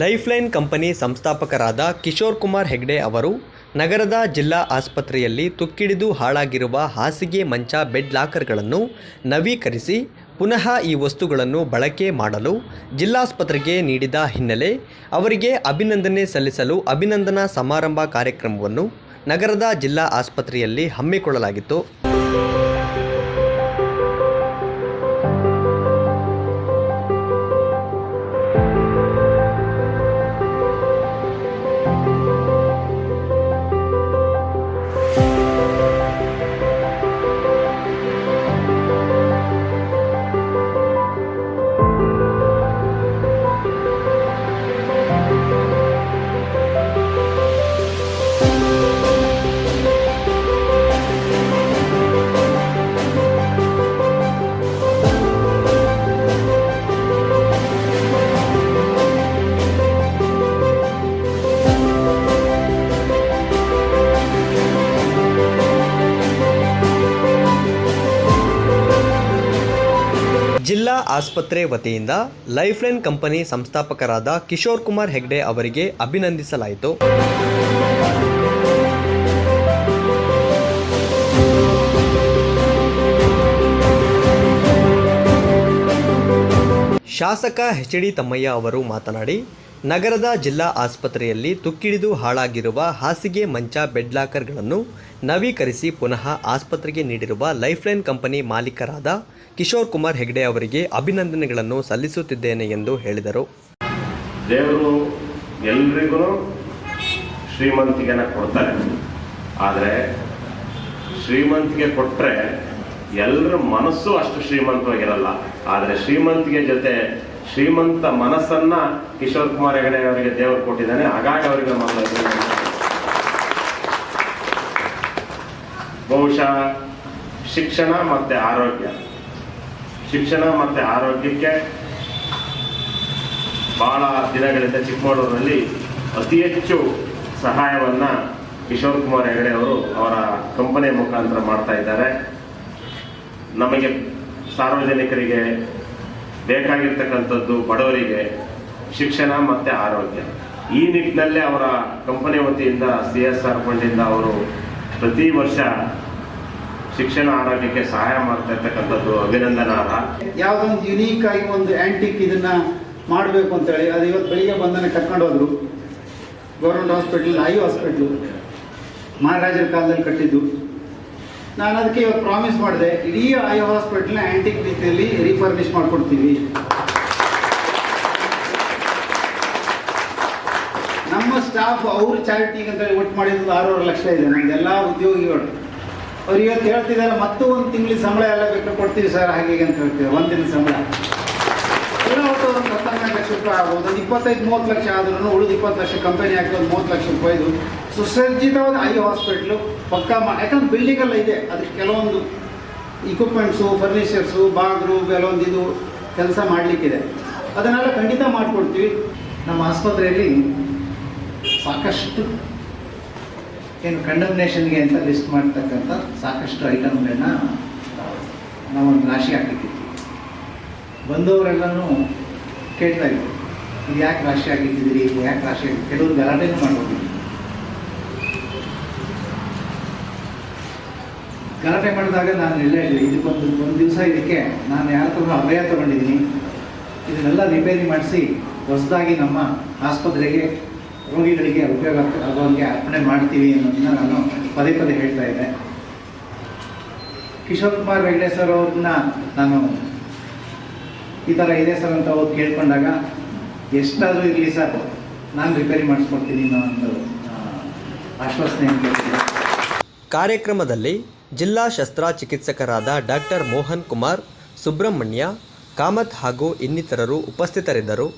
Lifeline company ಸಂಸ್ಥಾಪಕರಾದ ಕಿಶೋರ್ ಕುಮಾರ್ ಹೆಗ್ಡೆ ಅವರು ನಗರದ ಜಿಲ್ಲಾ ಆಸ್ಪತ್ರೆಯಲ್ಲಿ ತುಕ್ಕಿಡಿದು ಹಾಳಾಗಿರುವ ಹಾಸಿಗೆ ಮಂಚ ಬೆಡ್ ಲಾಕರ್ಗಳನ್ನು ನವೀಕರಿಸಿ ಪುನಃ ಈ ವಸ್ತುಗಳನ್ನು ಬಳಕೆ ಮಾಡಲು ಜಿಲ್ಲಾಸ್ಪತ್ರೆಗೆ ನೀಡಿದ ಹಿನ್ನೆಲೆ ಅವರಿಗೆ ಅಭಿನಂದನೆ ಸಲ್ಲಿಸಲು ಅಭಿನಂದನಾ ಸಮಾರಂಭ ಕಾರ್ಯಕ್ರಮವನ್ನು ನಗರದ ಜಿಲ್ಲಾ ಆಸ್ಪತ್ರೆಯಲ್ಲಿ ಹಮ್ಮಿಕೊಳ್ಳಲಾಗಿತ್ತು. ಆಸ್ಪತ್ರೆ ವತಿಯಿಂದ ಲೈಫ್ಲೈನ್ ಕಂಪನಿ ಸಂಸ್ಥಾಪಕರಾದ ಕಿಶೋರ್ ಕುಮಾರ್ ಹೆಗ್ಡೆ ಅವರಿಗೆ ಅಭಿನಂದಿಸಲಾಯಿತು. ಶಾಸಕ ಎಚ್ ಡಿ ತಮ್ಮಯ್ಯ ಅವರು ಮಾತನಾಡಿ ನಗರದ ಜಿಲ್ಲಾ ಆಸ್ಪತ್ರೆಯಲ್ಲಿ ತುಕ್ಕಿಡಿದು ಹಾಳಾಗಿರುವ ಹಾಸಿಗೆ ಮಂಚ ಬೆಡ್ ಲಾಕರ್ಗಳನ್ನು ನವೀಕರಿಸಿ ಪುನಃ ಆಸ್ಪತ್ರೆಗೆ ನೀಡಿರುವ ಲೈಫ್ಲೈನ್ ಕಂಪನಿ ಮಾಲೀಕರಾದ ಕಿಶೋರ್ ಕುಮಾರ್ ಹೆಗ್ಡೆ ಅವರಿಗೆ ಅಭಿನಂದನೆಗಳನ್ನು ಸಲ್ಲಿಸುತ್ತಿದ್ದೇನೆ ಎಂದು ಹೇಳಿದರು. ದೇವರು ಎಲ್ರಿಗೂ ಶ್ರೀಮಂತಿಗೆನ ಕೊಡ್ತಾರೆ. ಆದರೆ ಶ್ರೀಮಂತಿಗೆ ಕೊಟ್ಟರೆ ಎಲ್ಲರ ಮನಸ್ಸು ಅಷ್ಟು ಶ್ರೀಮಂತವಾಗಿರಲ್ಲ. ಆದರೆ ಶ್ರೀಮಂತಿಗೆ ಜೊತೆ ಶ್ರೀಮಂತ ಮನಸ್ಸನ್ನ ಕಿಶೋರ್ ಕುಮಾರ್ ಹೆಗಡೆ ಅವರಿಗೆ ದೇವರು ಕೊಟ್ಟಿದ್ದಾನೆ. ಹಾಗಾಗಿ ಅವರಿಗೆ ಅಭಿನಂದನೆ. ಬಹುಶಃ ಶಿಕ್ಷಣ ಮತ್ತೆ ಆರೋಗ್ಯ. ಶಿಕ್ಷಣ ಮತ್ತೆ ಆರೋಗ್ಯಕ್ಕೆ ಬಹಳ ದಿನಗಳಿಂದ ಚಿಕ್ಕಮಗಳೂರಿನಲ್ಲಿ ಅತಿ ಹೆಚ್ಚು ಸಹಾಯವನ್ನ ಕಿಶೋರ್ ಕುಮಾರ್ ಹೆಗಡೆ ಅವರು ಅವರ ಕಂಪನಿಯ ಮುಖಾಂತರ ಮಾಡ್ತಾ ಇದ್ದಾರೆ. ನಮಗೆ ಸಾರ್ವಜನಿಕರಿಗೆ ಬೇಕಾಗಿರ್ತಕ್ಕಂಥದ್ದು ಬಡವರಿಗೆ ಶಿಕ್ಷಣ ಮತ್ತು ಆರೋಗ್ಯ. ಈ ನಿಟ್ಟಿನಲ್ಲೇ ಅವರ ಕಂಪನಿ ವತಿಯಿಂದ, ಸಿ ಎಸ್ ಆರ್ ಫಂಡಿಂದ ಅವರು ಪ್ರತಿ ವರ್ಷ ಶಿಕ್ಷಣ ಆರೋಗ್ಯಕ್ಕೆ ಸಹಾಯ ಮಾಡ್ತಾ ಇರ್ತಕ್ಕಂಥದ್ದು ಅಭಿನಂದನಾರ್ಹ. ಯಾವುದೊಂದು ಯುನೀಕ್ ಆಗಿ ಒಂದು ಆಂಟಿಕ್ ಇದನ್ನ ಮಾಡಬೇಕು ಅಂತೇಳಿ, ಅದು ಇವತ್ತು ಬೆಳಿಗ್ಗೆ ಬಂದನೆ ಕರ್ಕೊಂಡು ಹೋದ್ರು. ಗೌರ್ಮೆಂಟ್ ಹಾಸ್ಪಿಟ್ಲ್ ಐ ಹಾಸ್ಪಿಟ್ಲು ಮಹಾರಾಜರ ಕಾಲದಲ್ಲಿ ಕಟ್ಟಿದ್ದು. ನಾನು ಅದಕ್ಕೆ ಇವತ್ತು ಪ್ರಾಮಿಸ್ ಮಾಡಿದೆ, ಇಡೀ ಐ ಹಾಸ್ಪಿಟ್ಲ್ನ ಆಂಟಿಕ್ ರೀತಿಯಲ್ಲಿ ರೀಫರ್ನಿಷ್ ಮಾಡ್ಕೊಡ್ತೀವಿ. ನಮ್ಮ ಸ್ಟಾಫ್ ಅವ್ರ ಚಾರಿಟಿಗೆ ಅಂತ ಒಟ್ಟು ಮಾಡಿದ್ದು ಆರೂವರೆ ಲಕ್ಷ ಇದೆ ನಮ್ದೆಲ್ಲ ಉದ್ಯೋಗಿಗಳು. ಅವ್ರು ಇವತ್ತು ಹೇಳ್ತಿದ್ದಾರೆ, ಮತ್ತೂ ಒಂದು ತಿಂಗಳಿಗೆ ಸಂಬಳ ಎಲ್ಲ ಬೇಕಾದ್ರೆ ಕೊಡ್ತೀವಿ ಸರ್ ಹೀಗೆ ಅಂತ ಹೇಳ್ತೀವಿ ಒಂದಿನ ಸಂಬಳ ಎಲ್ಲ ಒಟ್ಟು ಒಂದು ಹತ್ತೊಂಬತ್ತು ಲಕ್ಷ ರೂಪಾಯಿ ಆಗ್ಬೋದು ಒಂದು ಇಪ್ಪತ್ತೈದು, ಮೂವತ್ತು ಲಕ್ಷ ಆದ್ರೂ ಉಳಿದು ಇಪ್ಪತ್ತು ಲಕ್ಷ ಕಂಪನಿ ಹಾಕಿ ಒಂದು ಮೂವತ್ತು ಲಕ್ಷ ರೂಪಾಯಿದು ಸುಸಜ್ಜಿತವಾದ ಐ ಹಾಸ್ಪಿಟ್ಲು ಪಕ್ಕ ಮಾ ಯಾಕಂದ್ರೆ ಬಿಲ್ಡಿಂಗೆಲ್ಲ ಇದೆ. ಅದಕ್ಕೆ ಕೆಲವೊಂದು ಇಕ್ವಿಪ್ಮೆಂಟ್ಸು ಫರ್ನಿಚರ್ಸು ಬಾಗ್ರು, ಕೆಲವೊಂದು ಇದು ಕೆಲಸ ಮಾಡಲಿಕ್ಕಿದೆ. ಅದನ್ನೆಲ್ಲ ಖಂಡಿತ ಮಾಡಿಕೊಡ್ತೀವಿ. ನಮ್ಮ ಆಸ್ಪತ್ರೆಯಲ್ಲಿ ಸಾಕಷ್ಟು ಏನು ಕಂಡಮ್ನೇಷನ್ಗೆ ಅಂತ ಲಿಸ್ಟ್ ಮಾಡ್ತಕ್ಕಂಥ ಸಾಕಷ್ಟು ಐಟಮ್ಗಳನ್ನ ನಾವೊಂದು ರಾಶಿ ಹಾಕಿದ್ದೀವಿ ಬಂದವರೆಲ್ಲನೂ ಕೇಳ್ತಾ ಇದ್ದೀವಿ ಇದು ಯಾಕೆ ರಾಶಿ ಆಗಿದ್ದೀರಿ? ಇದು ಯಾಕೆ ರಾಶಿ ಆಗಿ ಕೆಲವರು ಗಲಾಟೆನೂ ಮಾಡ್ಕೊಂಡಿದ್ರು ಗಲಾಟೆ ಮಾಡಿದಾಗ ನಾನು ಎಲ್ಲ ಹೇಳಿದೆ ಇದಕ್ಕೊಂದು ಒಂದು ದಿವಸ ಇದಕ್ಕೆ ನಾನು ಯಾರ ಹತ್ರ ಅಭಯ ತಗೊಂಡಿದ್ದೀನಿ. ಇದನ್ನೆಲ್ಲ ರಿಪೇರಿ ಮಾಡಿಸಿ ಹೊಸದಾಗಿ ನಮ್ಮ ಆಸ್ಪತ್ರೆಗೆ ರೋಗಿಗಳಿಗೆ ಉಪಯೋಗ ಆಗ್- ಆಗೋಂಗೆ ಅರ್ಪಣೆ ಮಾಡ್ತೀವಿ ಅನ್ನೋದನ್ನ ನಾನು ಪದೇ ಪದೇ ಹೇಳ್ತಾ ಇದ್ದೆ. ಕಿಶೋರ್ ಕುಮಾರ್ ಸರ್ ಅವ್ರನ್ನ ನಾನು ಈ ಥರ ಇದೆ ಸರ್ ಅಂತ ಅವ್ರು ಕೇಳ್ಕೊಂಡಾಗ, ಎಷ್ಟಾದರೂ ಇರಲಿ ಸರ್, ನಾನು ರಿಪೇರಿ ಮಾಡಿಸ್ಕೊಡ್ತೀನಿ ಅನ್ನೋ ಒಂದು ಆಶ್ವಾಸನೆ ಕಾರ್ಯಕ್ರಮದಲ್ಲಿ ಜಿಲ್ಲಾ ಶಸ್ತ್ರಚಿಕಿತ್ಸಕರಾದ ಡಾಕ್ಟರ್ ಮೋಹನ್ ಕುಮಾರ್, ಸುಬ್ರಹ್ಮಣ್ಯ, ಕಾಮತ್ ಹಾಗೂ ಇನ್ನಿತರರು ಉಪಸ್ಥಿತರಿದ್ದರು.